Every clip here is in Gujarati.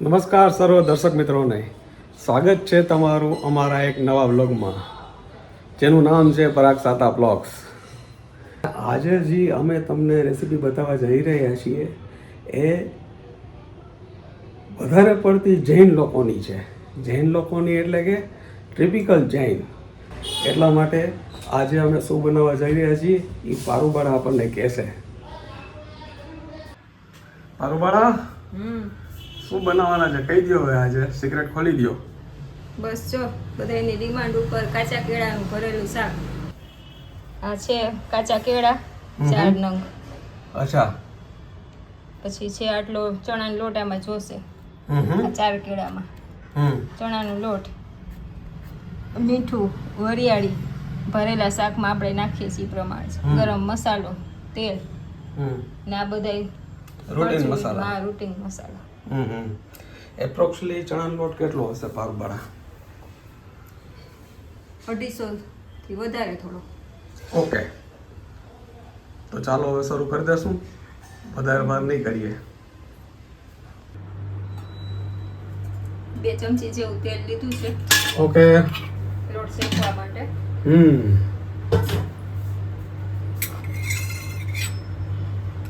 નમસ્કાર સર્વ દર્શક મિત્રોને. સ્વાગત છે તમારું અમારા એક નવા વ્લોગમાં, જેનું નામ છે પરાગ સાતા બ્લોગ્સ. આજે જે અમે તમને રેસીપી બતાવવા જઈ રહ્યા છીએ, એ વધારે પડતી જૈન લોકોની છે. જૈન લોકોની એટલે કે ટ્રિપિકલ જૈન. એટલા માટે આજે અમે શું બનાવવા જઈ રહ્યા છીએ એ પારુબાળા આપણને કહેશે. પારુબાળા? હમ. શું બનાવવાના છે? કહી દો હવે આજે. સિક્રેટ ખોલી દો બસ જો બધાની ડિમાન્ડ ઉપર કાચા કેળાનું ભરેલું શાક. આ છે કાચા કેળા ચાર નંગ. અચ્છા. પછી છે આટલો ચણાના લોટ આમાં જોશે. આ ચાર કેળામાં. હમ. ચણાનો લોટ મીઠું વરિયાળી ભરેલા શાકમાં આપણે નાખીએ છીએ પ્રમાણે ગરમ મસાલો તેલ ને આ બધા રૂટીન મસાલા. હા રૂટીન મસાલા. એપ્રોક્સલી ચણાનો લોટ કેટલો હશે પારુબાળા અઢીસો થી વધારે થોડો. ઓકે તો ચાલો હવે શરૂ કરી દેશું. વધારે વાર નહીં કરીએ. બે ચમચી જેવું તેલ લીધું છે. ઓકે લોટ શેકવા માટે. હમ.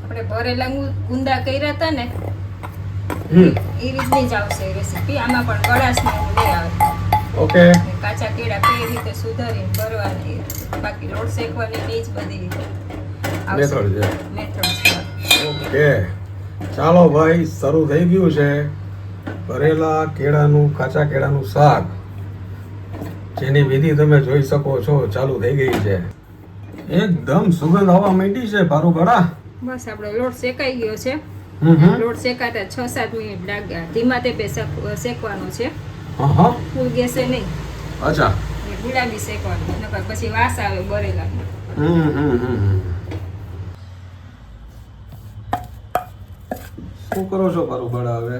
આપણે ભરેલા ગુંદા કર્યા હતા ને એ રીતની જ આવશે રેસીપી આમાં પણ ગળાશ ને એવું નહીં આવે. ઓકે કાચા કેળા કઈ રીતે સુધારીને ભરવાની. બાકી લોટ શેકવાની બીજ જ બધી છે. મેથડ છે. ઓકે ચાલો ભાઈ શરૂ થઈ ગયું છે ભરેલા કેળાનું કાચા કેળાનું શાક. જેની વિધિ તમે જોઈ શકો છો ચાલુ થઈ ગઈ છે. એકદમ સુગંધ આવવા માંડી છે ભારું ગળા બસ આપણો લોટ શેકાઈ ગયો છે. લોટ શેકાતા છ સાત મિનિટ લાગ્યા ધીમા તે શેકવાનો છે. ફૂલ ગેસે નહીં. અચ્છા. ગુલાબી શેકવાનું નકર પછી વાસ આવે બરેલા. શું કરો છો પારુબાળા હવે?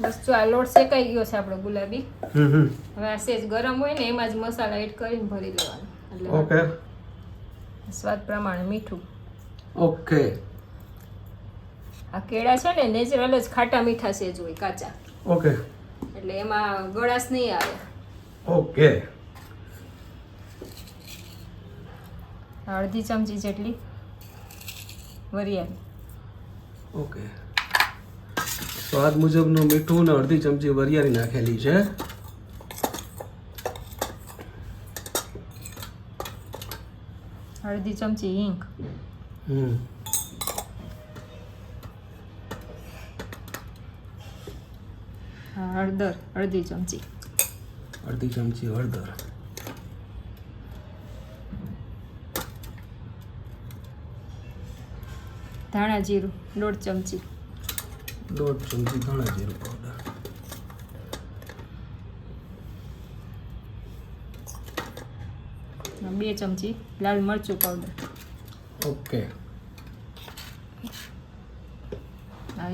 બસ જો આ લોટ શેકાઈ ગયો છે આપણો ગુલાબી. હવે આ સેજ ગરમ હોય ને એમાં જ મસાલા એડ કરીને ભરી લેવાનું એટલે ઓકે. સ્વાદ પ્રમાણે મીઠું. ઓકે. આ કેળા છે ને નેચરલ જ ખાટા મીઠા સેજ હોય કાચા. ઓકે. એટલે એમાં ગળાશ નહીં આવે. ઓકે. અડધી ચમચી જેટલી વરિયાળી. ઓકે. સ્વાદ મુજબનું મીઠું ને અડધી ચમચી વરિયાળી નાખેલી છે. અડધી ચમચી હિંગ. હમ. હળદર અડધી ચમચી. અડધી ચમચી હળદર. ધાણા જીરું દોઢ ચમચી. દોઢ ચમચી ધાણા જીરું પાવડર બે ચમચી લાલ મરચું પાવડર ઓકે.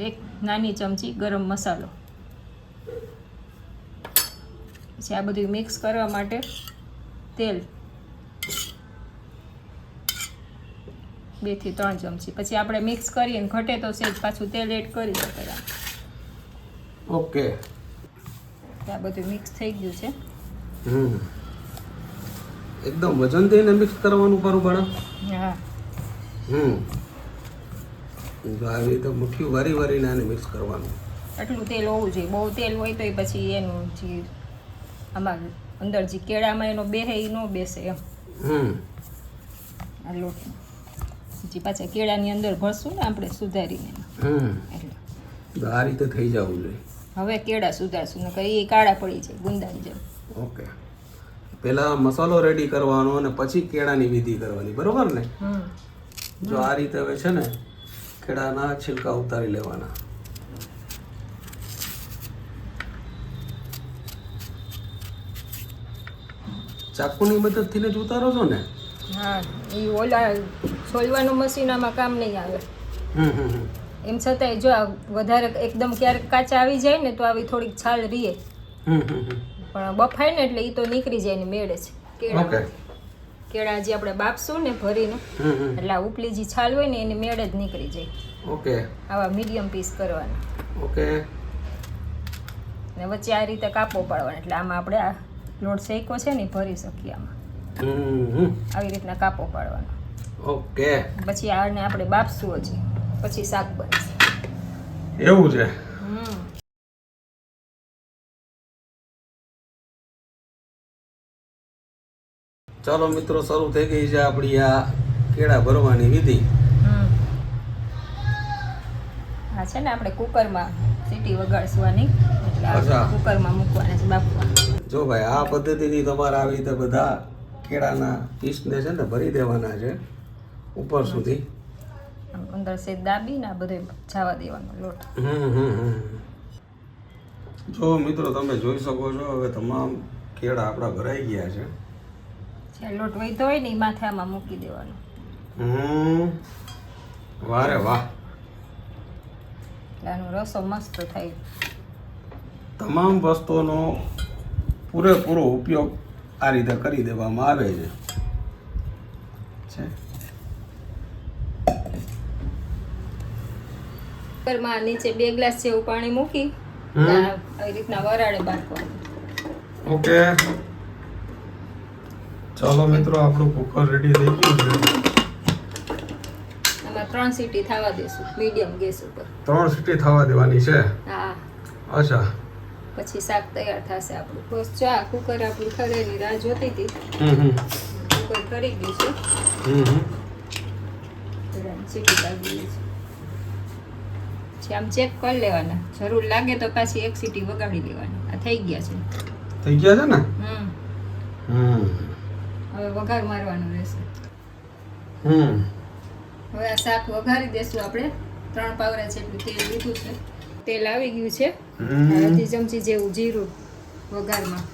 એક નાની ચમચી ગરમ મસાલો. પછી આ બધું મિક્સ કરવા માટે તેલ. બેથી ત્રણ ચમચી. પછી આપણે મિક્સ કરીએ ને ઘટે તો સેજ પાછું તેલ એડ કરી શકાય ઓકે. આ બધું મિક્સ થઈ ગયું છે. હમ. એકદમ વજન દઈને મિક્સ કરવાનું પરું પણ હા. હમ. તો આવી રીતે મુઠ્ઠી વારી વારીને આને મિક્સ કરવાનું. આટલું તેલ હોવું જોઈએ. બહુ તેલ હોય તો પછી એનું જે આમાં અંદર જે કેળામાં એનો બેહે એ ન બેસે એમ. આ લોટ. પછી પાછા કેળાની અંદર ભરશું ને આપણે સુધારીને. હમ. એટલે. આ રીતે થઈ જવું જોઈએ. હવે કેળા સુધારશું ને કઈ કાળા પડી જાય ગુંદાની જેમ ઓકે. પેલા મસાલો રેડી કરવાનો અને પછી કેળાની વિધિ કરવાની બરોબર ને? જો આ રીતે હવે છે ને કેળાના છિલકા ઉતારી લેવાના. ચાકુની મદદથી જ ઉતારો છો ને? હા એ ઓલા છોલવાનું મશીન આમાં કામ નહીં આવે. એમ છતાંય જો વધારે એકદમ ક્યારેક કાચા આવી જાય ને તો આવી થોડીક છાલ રીએ. પણ બફાય ને એટલે એ તો નીકળી જાય ને મેળે છે. કેળા કેળા જે આપણે બાપશું ને ભરીને. એટલે ઉપલી જે છાલ હોય ને એની મેળે જ નીકળી જાય. ઓકે. આવા મીડિયમ પીસ કરવાના. ઓકે. ને વચ્ચે આ રીતે કાપો પાડવાનો એટલે આમાં આપણે આ લોટ શેકો છે ને ભરી શકીએ આમાં. આવી રીતના કાપો પાડવાનો. ઓકે. પછી આને આપણે બાફશું હજી. પછી શાક બનશે. એવું છે? ચાલો મિત્રો શરૂ થઈ ગઈ છે આપણી આ કેળા ભરવાની વિધિ. આ છે ને આપણે કુકરમાં સીટી વગાડવાની. એટલે. કુકરમાં મૂકવાના છે બાફવા જો ભાઈ આ પદ્ધતિથી તમારે આવી રીતે બધા કેળાના પીસને છે ને ભરી દેવાના છે ઉપર સુધી. અંદર સે દાબીને આ બધે જવા દેવાનો લોટ. જો મિત્રો તમે જોઈ શકો છો હવે તમામ કેળા આપણા ભરાઈ ગયા છે. જે લોટ વહીતો હોય ને એ માથામાં મૂકી દેવાનો. હમ વારે વાહ. આનો રસો મસ્ત થાય. તમામ વસ્તુઓનો પૂરેપૂરો ઉપયોગ આ રીતે કરી દેવામાં આવે છે. કુકરમાં નીચે બે ગ્લાસ જેવું પાણી મૂકી આવી રીતના વરાળે બાફવાનું ઓકે. ચાલો મિત્રો આપણું કુકર રેડી થઈ ગયું છે. આમાં ત્રણ સીટી થવા દેશું મીડિયમ ગેસ ઉપર. ત્રણ સીટી થવા દેવાની છે? હા. અચ્છા. પછી શાક તૈયાર થશે આપણું. બસ જો આ કુકર આપણું ખરેની રાહ જોતી હતી. કુકર ખરી ગયું છે છે. પછી આમ ચેક કરી લેવાના. જરૂર લાગે તો પાછી એક સીટી વગાડી લેવાની. આ થઈ ગયા છે. થઈ ગયા છે ને? હમ. હમ. હવે વઘાર મારવાનું રહેશે. હમ. હવે આ શાક વઘારી દેશું આપણે. ત્રણ પાવરા જેટલું તેલ લીધું છે. તેલ આવી ગયું છે. અડધી ચમચી જેવું જીરું વઘારમાં.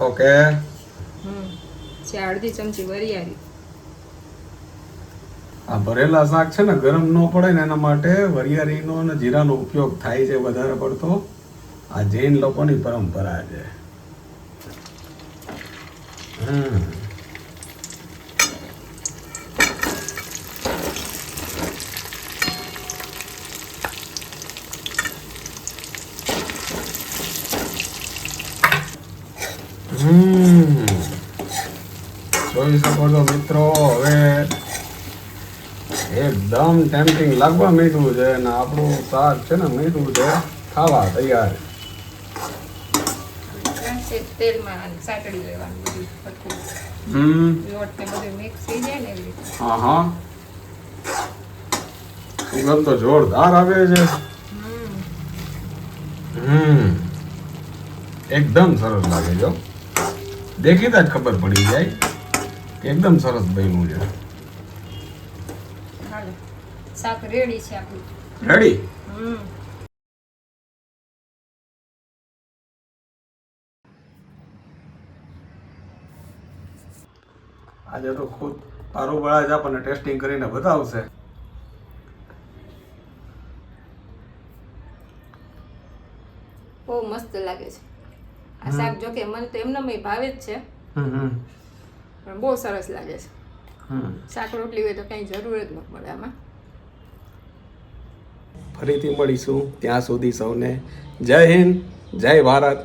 ઓકે. હમ. છે અડધી ચમચી વરિયાળી આ ભરેલા શાક છે ને ગરમ ન પડે ને એના માટે વરિયાળીનો અને જીરાનો ઉપયોગ થાય છે વધારે પડતો. આ જૈન લોકોની પરંપરા છે. હમ હમ જોઈ શકો છો મિત્રો હવે એકદમ ટેમ્પિંગ લાગવા મીઠું છે અને આપણું શાક છે ને મીઠું છે ખાવા તૈયાર. સુગંધ તો જોરદાર આવે છે. હમ. એકદમ સરસ લાગે જો દેખીતા જ ખબર પડી જાય કે એકદમ સરસ બન્યું છે. શાક રેડી છે આપણું. રેડી? હમ. આજે તો ખુદ પારુબળા જ આપણને ટેસ્ટિંગ કરીને બતાવશે. બહુ મસ્ત લાગે છે. આ શાક જો કે મને તો એમને ભાવે જ છે. પણ બહુ સરસ લાગે છે. શાક રોટલી હોય તો કઈ જરૂર જ ન પડે આમાં. ફરીથી મળીશું. ત્યાં સુધી સૌને જય હિન્દ જય ભારત.